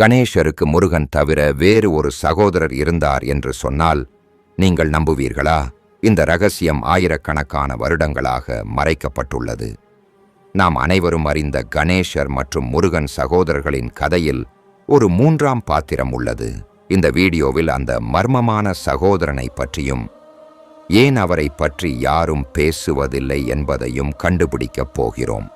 கணேஷருக்கு முருகன் தவிர வேறு ஒரு சகோதரர் இருந்தார் என்று சொன்னால் நீங்கள் நம்புவீர்களா? இந்த ரகசியம் ஆயிரக்கணக்கான வருடங்களாக மறைக்கப்பட்டுள்ளது. நாம் அனைவரும் அறிந்த கணேஷர் மற்றும் முருகன் சகோதரர்களின் கதையில் ஒரு மூன்றாம் பாத்திரம் உள்ளது. இந்த வீடியோவில் அந்த மர்மமான சகோதரனை பற்றியும் ஏன் அவரை பற்றி யாரும் பேசுவதில்லை என்பதையும் கண்டுபிடிக்கப் போகிறோம்.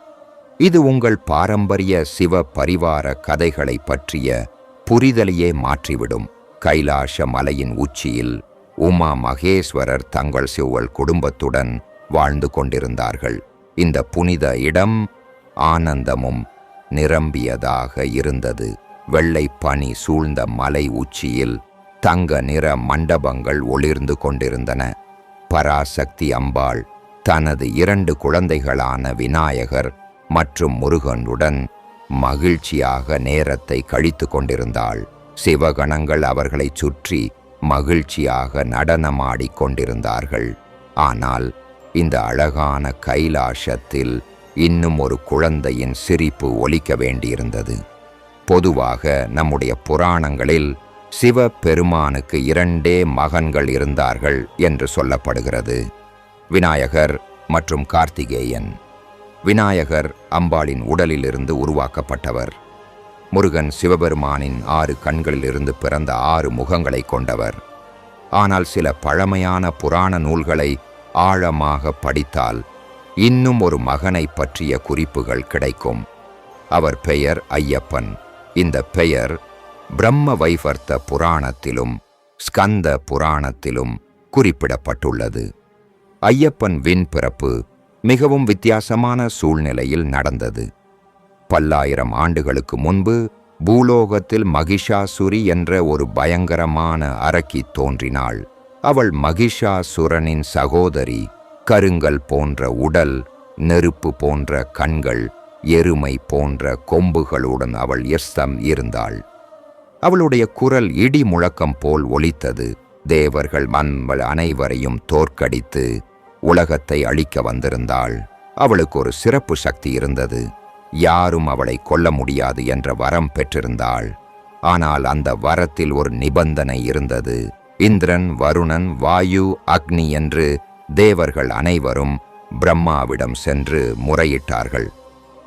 இது உங்கள் பாரம்பரிய சிவ பரிவார கதைகளை பற்றிய புரிதலையே மாற்றிவிடும். கைலாஷ மலையின் உச்சியில் உமா மகேஸ்வரர் தங்கள் சிவல் குடும்பத்துடன் வாழ்ந்து கொண்டிருந்தார்கள். இந்த புனித இடம் ஆனந்தமும் நிரம்பியதாக இருந்தது. வெள்ளை பனி சூழ்ந்த மலை உச்சியில் தங்க நிற மண்டபங்கள் ஒளிர்ந்து கொண்டிருந்தன. பராசக்தி அம்பாள் தனது இரண்டு குழந்தைகளான விநாயகர் மற்றும் முருகனுடன் மகிழ்ச்சியாக நேரத்தை கழித்து கொண்டிருந்தாள். சிவகணங்கள் அவர்களைச் சுற்றி மகிழ்ச்சியாக நடனமாடிக் கொண்டிருந்தார்கள். ஆனால் இந்த அழகான கைலாசத்தில் இன்னும் ஒரு குழந்தையின் சிரிப்பு ஒலிக்க வேண்டியிருந்தது. பொதுவாக நம்முடைய புராணங்களில் சிவ பெருமானுக்கு இரண்டே மகன்கள் இருந்தார்கள் என்று சொல்லப்படுகிறது. விநாயகர் மற்றும் கார்த்திகேயன். விநாயகர் அம்பாளின் உடலிலிருந்து உருவாக்கப்பட்டவர். முருகன் சிவபெருமானின் ஆறு கண்களிலிருந்து பிறந்த ஆறு முகங்களை கொண்டவர். ஆனால் சில பழமையான புராண நூல்களை ஆழமாக படித்தால் இன்னும் ஒரு மகனை பற்றிய குறிப்புகள் கிடைக்கும். அவர் பெயர் ஐயப்பன். இந்த பெயர் பிரம்ம வைவர்த்த புராணத்திலும் ஸ்கந்த புராணத்திலும் குறிப்பிடப்பட்டுள்ளது. ஐயப்பன் விண்பிறப்பு மிகவும் வித்தியாசமான சூழ்நிலையில் நடந்தது. பல்லாயிரம் ஆண்டுகளுக்கு முன்பு பூலோகத்தில் மகிஷாசுரி என்ற ஒரு பயங்கரமான அரக்கி தோன்றினாள். அவள் மகிஷாசுரனின் சகோதரி கருங்கல் போன்ற உடல் நெருப்பு போன்ற கண்கள் எருமை போன்ற கொம்புகளுடன் அவள் எஸ்தம் இருந்தாள். அவளுடைய குரல் இடி முழக்கம் போல் ஒலித்தது. தேவர்கள் மண்கள் அனைவரையும் தோற்கடித்து உலகத்தை அழிக்க வந்திருந்தாள். அவளுக்கு ஒரு சிறப்பு சக்தி இருந்தது. யாரும் அவளை கொல்ல முடியாது என்ற வரம் பெற்றிருந்தாள். ஆனால் அந்த வரத்தில் ஒரு நிபந்தனை இருந்தது. இந்திரன் வருணன் வாயு அக்னி என்று தேவர்கள் அனைவரும் பிரம்மாவிடம் சென்று முறையிட்டார்கள்.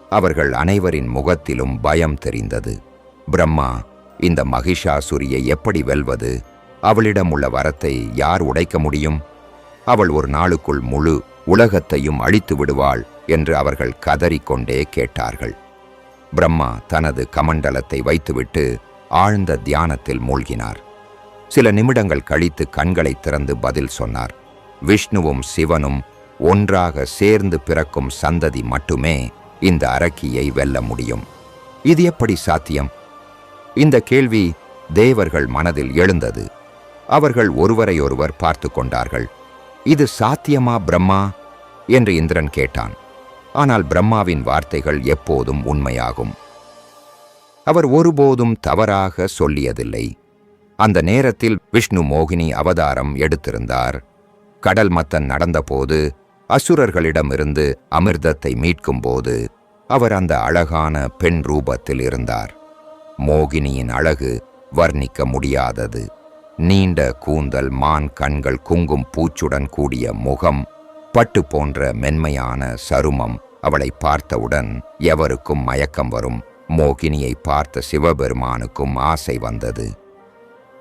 அவர்கள் அனைவரின் முகத்திலும் பயம் தெரிந்தது. பிரம்மா இந்த மகிஷாசுரியை எப்படி வெல்வது? அவளிடம் உள்ள வரத்தை யார் உடைக்க முடியும்? அவள் ஒரு நாளுக்குள் முழு உலகத்தையும் அழித்து விடுவாள் என்று அவர்கள் கதறிக்கொண்டே கேட்டார்கள். பிரம்மா தனது கமண்டலத்தை வைத்துவிட்டு ஆழ்ந்த தியானத்தில் மூழ்கினார். சில நிமிடங்கள் கழித்து கண்களை திறந்து பதில் சொன்னார். விஷ்ணுவும் சிவனும் ஒன்றாக சேர்ந்து பிறக்கும் சந்ததி மட்டுமே இந்த அரக்கியை வெல்ல முடியும். இது எப்படி சாத்தியம்? இந்த கேள்வி தேவர்கள் மனதில் எழுந்தது. அவர்கள் ஒருவரையொருவர் பார்த்து கொண்டார்கள். இது சாத்தியமா பிரம்மா? என்று இந்திரன் கேட்டான். ஆனால் பிரம்மாவின் வார்த்தைகள் எப்போதும் உண்மையாகும். அவர் ஒருபோதும் தவறாக சொல்லியதில்லை. அந்த நேரத்தில் விஷ்ணு மோகினி அவதாரம் எடுத்திருந்தார். கடல் மத்தன் நடந்தபோது அசுரர்களிடமிருந்து அமிர்தத்தை மீட்கும்போது அவர் அந்த அழகான பெண் ரூபத்தில் இருந்தார். மோகினியின் அழகு வர்ணிக்க முடியாதது. நீண்ட கூந்தல் மான் கண்கள் குங்கும் பூச்சுடன் கூடிய முகம் பட்டு போன்ற மென்மையான சருமம் அவளை பார்த்தவுடன் எவருக்கும் மயக்கம் வரும். மோகினியை பார்த்த சிவபெருமானுக்கும் ஆசை வந்தது.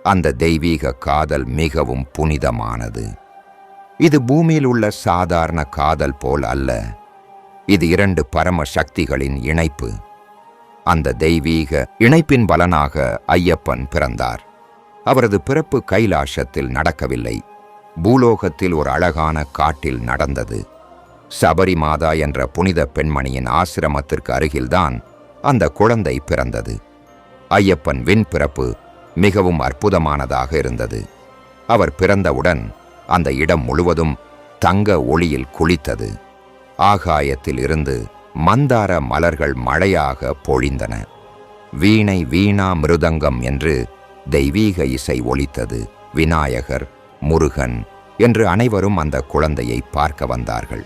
அந்த தெய்வீக காதல் மிகவும் புனிதமானது. இது பூமியில் உள்ள சாதாரண காதல் போல் அல்ல. இது இரண்டு பரம சக்திகளின் இணைப்பு. அந்த தெய்வீக இணைப்பின் பலனாக ஐயப்பன் பிறந்தார். அவரது பிறப்பு கைலாசத்தில் நடக்கவில்லை. பூலோகத்தில் ஒரு அழகான காட்டில் நடந்தது. சபரிமாதா என்ற புனித பெண்மணியின் ஆசிரமத்திற்கு அருகில்தான் அந்த குழந்தை பிறந்தது. ஐயப்பன் விண் பிறப்பு மிகவும் அற்புதமானதாக இருந்தது. அவர் பிறந்தவுடன் அந்த இடம் முழுவதும் தங்க ஒளியில் குளித்தது. ஆகாயத்தில் இருந்து மந்தார மலர்கள் மழையாக பொழிந்தன. வீணை வீணா மிருதங்கம் என்று தெய்வீக இசை ஒலித்தது. விநாயகர் முருகன் என்று அனைவரும் அந்த குழந்தையை பார்க்க வந்தார்கள்.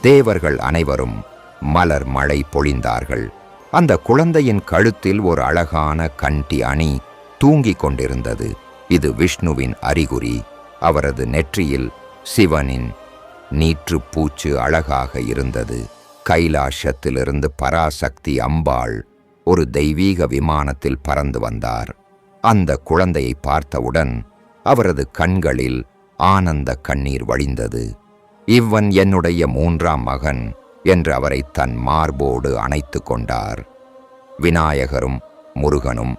தேவர்கள் அனைவரும் மலர் மழை பொழிந்தார்கள். அந்த குழந்தையின் கழுத்தில் ஒரு அழகான கண்டி அணி தூங்கிக் கொண்டிருந்தது. இது விஷ்ணுவின் அறிகுறி. அவரது நெற்றியில் சிவனின் நீற்று பூச்சு அழகாக இருந்தது. கைலாஷத்திலிருந்து பராசக்தி அம்பாள் ஒரு தெய்வீக விமானத்தில் பறந்து வந்தார். அந்த குழந்தையை பார்த்தவுடன் அவரது கண்களில் ஆனந்த கண்ணீர் வழிந்தது. இவன் என்னுடைய மூன்றாம் மகன் என்று அவரை தன் மார்போடு அணைத்து கொண்டார். விநாயகரும் முருகனும்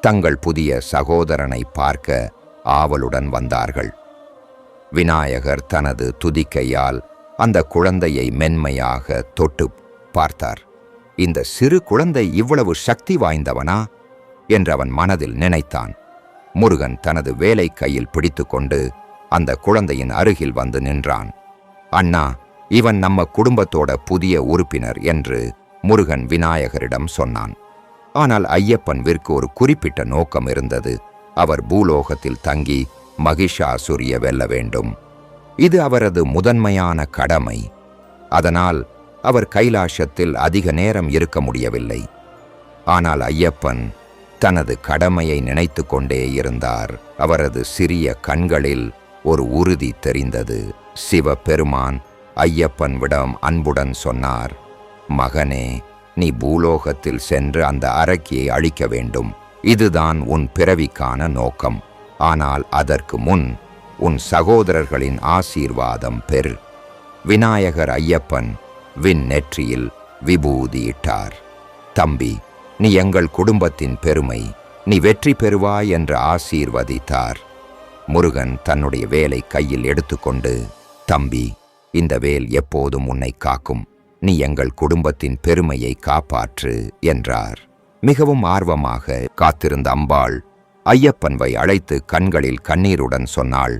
தங்கள் புதிய சகோதரனை பார்க்க ஆவலுடன் வந்தார்கள். விநாயகர் தனது துதிக்கையால் அந்த குழந்தையை மென்மையாக தொட்டு பார்த்தார். இந்த சிறு குழந்தை இவ்வளவு சக்தி வாய்ந்தவனா? என்று அவன் மனதில் நினைத்தான். முருகன் தனது வேலை கையில் பிடித்துக்கொண்டு அந்த குழந்தையின் அருகில் வந்து நின்றான். அண்ணா இவன் நம்ம குடும்பத்தோட புதிய உறுப்பினர் என்று முருகன் விநாயகரிடம் சொன்னான். ஆனால் ஐயப்பன்விற்கு ஒரு குறிப்பிட்ட நோக்கம் இருந்தது. அவர் பூலோகத்தில் தங்கி மகிஷாசுரிய வெல்ல வேண்டும். இது அவரது முதன்மையான கடமை. அதனால் அவர் கைலாசத்தில் அதிக நேரம் இருக்க முடியவில்லை. ஆனால் ஐயப்பன் தனது கடமையை நினைத்து கொண்டே இருந்தார். அவரது சிறிய கண்களில் ஒரு உறுதி தெரிந்தது. சிவபெருமான் ஐயப்பன்விடம் அன்புடன் சொன்னார். மகனே நீ பூலோகத்தில் சென்று அந்த அரக்கியை அழிக்க வேண்டும். இதுதான் உன் பிறவிக்கான நோக்கம். ஆனால் அதற்கு முன் உன் சகோதரர்களின் ஆசீர்வாதம் பெறு. விநாயகர் ஐயப்பன் விண் நெற்றியில் விபூதியிட்டார். தம்பி நீ எங்கள் குடும்பத்தின் பெருமை நீ வெற்றி பெறுவாய் என்று ஆசீர்வதித்தார். முருகன் தன்னுடைய வேலை கையில் எடுத்துக்கொண்டு தம்பி இந்த வேல் எப்போதும் உன்னை காக்கும். நீ எங்கள் குடும்பத்தின் பெருமையை காப்பாற்று என்றார். மிகவும் ஆர்வமாக காத்திருந்த அம்பாள் ஐயப்பன்வை அழைத்து கண்களில் கண்ணீருடன் சொன்னாள்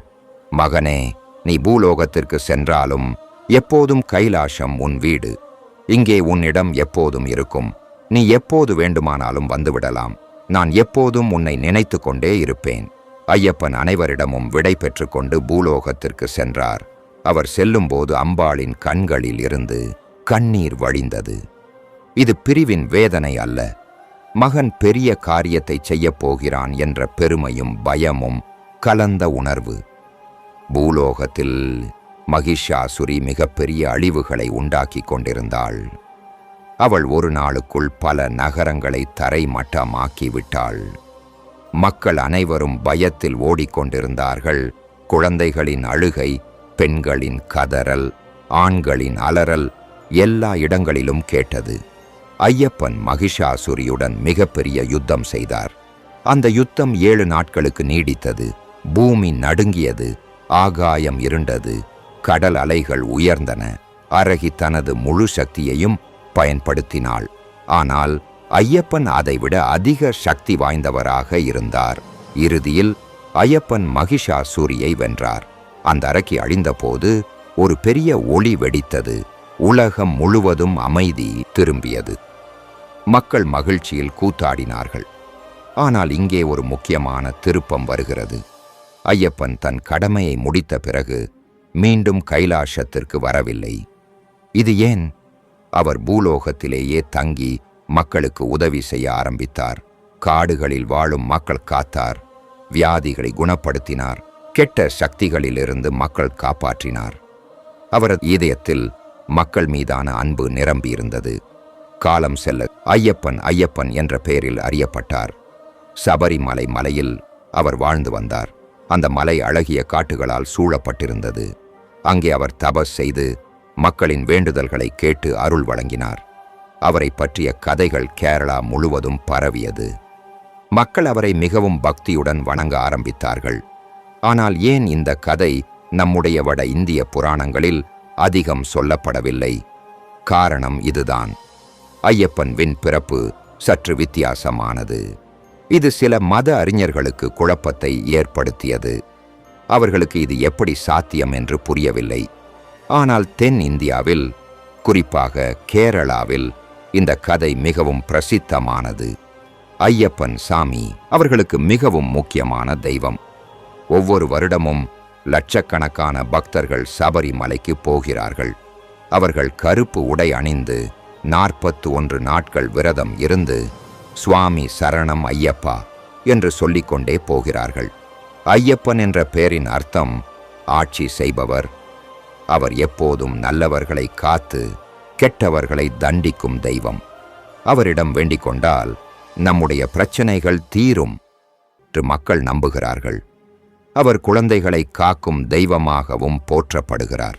மகனே நீ பூலோகத்திற்கு சென்றாலும் எப்போதும் கைலாசம் உன் வீடு. இங்கே உன்னிடம் எப்போதும் இருக்கும். நீ எப்போது வேண்டுமானாலும் வந்துவிடலாம். நான் எப்போதும் உன்னை நினைத்து கொண்டே இருப்பேன். ஐயப்பன் அனைவரிடமும் விடை பெற்றுக்கொண்டு பூலோகத்திற்கு சென்றார். அவர் செல்லும்போது அம்பாளின் கண்களில் இருந்து கண்ணீர் வழிந்தது. இது பிரிவின் வேதனை அல்ல. மகன் பெரிய காரியத்தை செய்யப் போகிறான் என்ற பெருமையும் பயமும் கலந்த உணர்வு. பூலோகத்தில் மகிஷாசுரி மிகப்பெரிய அழிவுகளை உண்டாக்கிக் கொண்டிருந்தாள். அவள் ஒரு நாளுக்குள் பல நகரங்களை தரைமட்டமாக்கிவிட்டாள். மக்கள் அனைவரும் பயத்தில் ஓடிக்கொண்டிருந்தார்கள். குழந்தைகளின் அழுகை பெண்களின் கதறல் ஆண்களின் அலறல் எல்லா இடங்களிலும் கேட்டது. ஐயப்பன் மகிஷாசுரியுடன் மிகப்பெரிய யுத்தம் செய்தார். அந்த யுத்தம் ஏழு நாட்களுக்கு நீடித்தது. பூமி நடுங்கியது ஆகாயம் இருண்டது கடல் அலைகள் உயர்ந்தன. அரகி தனது முழு சக்தியையும் பயன்படுத்தினாள். ஆனால் ஐயப்பன் அதைவிட அதிக சக்தி வாய்ந்தவராக இருந்தார். இறுதியில் ஐயப்பன் மகிஷாசூரியை வென்றார். அந்த அரக்கி அழிந்தபோது ஒரு பெரிய ஒளி வெடித்தது. உலகம் முழுவதும் அமைதி திரும்பியது. மக்கள் மகிழ்ச்சியில் கூத்தாடினார்கள். ஆனால் இங்கே ஒரு முக்கியமான திருப்பம் வருகிறது. ஐயப்பன் தன் கடமையை முடித்த பிறகு மீண்டும் கைலாசத்திற்கு வரவில்லை. இது ஏன்? அவர் பூலோகத்திலேயே தங்கி மக்களுக்கு உதவி செய்ய ஆரம்பித்தார். காடுகளில் வாழும் மக்கள் காத்தார். வியாதிகளை குணப்படுத்தினார். கெட்ட சக்திகளிலிருந்து மக்கள் காப்பாற்றினார். அவரது இதயத்தில் மக்கள் மீதான அன்பு நிரம்பியிருந்தது. காலம் செல்ல ஐயப்பன் ஐயப்பன் என்ற பெயரில் அறியப்பட்டார். சபரிமலை மலையில் அவர் வாழ்ந்து வந்தார். அந்த மலை அழகிய காட்டுகளால் சூழப்பட்டிருந்தது. அங்கே அவர் தபஸ் செய்து மக்களின் வேண்டுதல்களை கேட்டு அருள் வழங்கினார். அவரை பற்றிய கதைகள் கேரளா முழுவதும் பரவியது. மக்கள் அவரை மிகவும் பக்தியுடன் வணங்க ஆரம்பித்தார்கள். ஆனால் ஏன் இந்த கதை நம்முடைய வட இந்திய புராணங்களில் அதிகம் சொல்லப்படவில்லை? காரணம் இதுதான். ஐயப்பன் வின் பிறப்பு சற்று வித்தியாசமானது. இது சில மத அறிஞர்களுக்கு குழப்பத்தை ஏற்படுத்தியது. அவர்களுக்கு இது எப்படி சாத்தியம் என்று புரியவில்லை. ஆனால் தென் இந்தியாவில் குறிப்பாக கேரளாவில் இந்த கதை மிகவும் பிரசித்தமானது. ஐயப்பன் சாமி அவர்களுக்கு மிகவும் முக்கியமான தெய்வம். ஒவ்வொரு வருடமும் லட்சக்கணக்கான பக்தர்கள் சபரிமலைக்கு போகிறார்கள். அவர்கள் கருப்பு உடை அணிந்து நாற்பத்து ஒன்று நாட்கள் விரதம் இருந்து சுவாமி சரணம் ஐயப்பா என்று சொல்லிக்கொண்டே போகிறார்கள். ஐயப்பன் என்ற பெயரின் அர்த்தம் ஆட்சி செய்பவர் அவர் எப்போதும் நல்லவர்களை காத்து கெட்டவர்களை தண்டிக்கும் தெய்வம். அவரிடம் வேண்டிக் கொண்டால் நம்முடைய பிரச்சனைகள் தீரும் என்று மக்கள் நம்புகிறார்கள். அவர் குழந்தைகளை காக்கும் தெய்வமாகவும் போற்றப்படுகிறார்.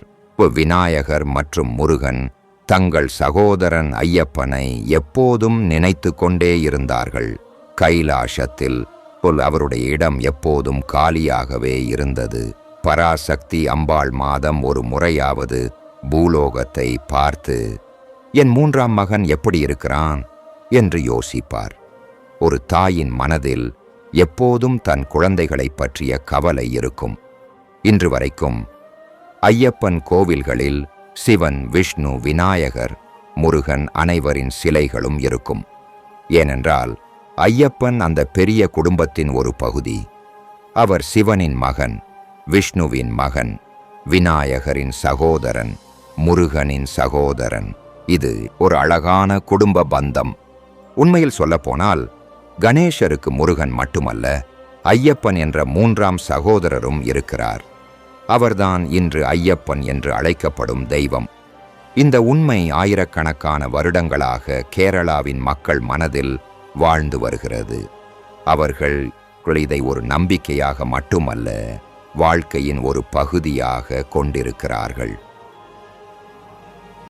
விநாயகர் மற்றும் முருகன் தங்கள் சகோதரன் ஐயப்பனை எப்போதும் நினைத்து கொண்டே இருந்தார்கள். கைலாசத்தில் அவருடைய இடம் எப்போதும் காலியாகவே இருந்தது. பராசக்தி அம்பாள் மாதம் ஒரு முறையாவது பூலோகத்தை பார்த்து என் மூன்றாம் மகன் எப்படி இருக்கிறான்? என்று யோசிப்பார். ஒரு தாயின் மனதில் எப்போதும் தன் குழந்தைகளைப் பற்றிய கவலை இருக்கும். இன்று வரைக்கும் ஐயப்பன் கோவில்களில் சிவன் விஷ்ணு விநாயகர் முருகன் அனைவரின் சிலைகளும் இருக்கும். ஏனென்றால் ஐயப்பன் அந்த பெரிய குடும்பத்தின் ஒரு பகுதி. அவர் சிவனின் மகன். விஷ்ணுவின் மகன் விநாயகரின் சகோதரன் முருகனின் சகோதரன். இது ஒரு அழகான குடும்ப பந்தம். உண்மையில் சொல்லப்போனால் கணேசருக்கு முருகன் மட்டுமல்ல ஐயப்பன் என்ற மூன்றாம் சகோதரரும் இருக்கிறார். அவர்தான் இன்று ஐயப்பன் என்று அழைக்கப்படும் தெய்வம். இந்த உண்மை ஆயிரக்கணக்கான வருடங்களாக கேரளாவின் மக்கள் மனதில் வாழ்ந்து வருகிறது. அவர்கள் இதை ஒரு நம்பிக்கையாக மட்டுமல்ல வாழ்க்கையின் ஒரு பகுதியாக கொண்டிருக்கிறார்கள்.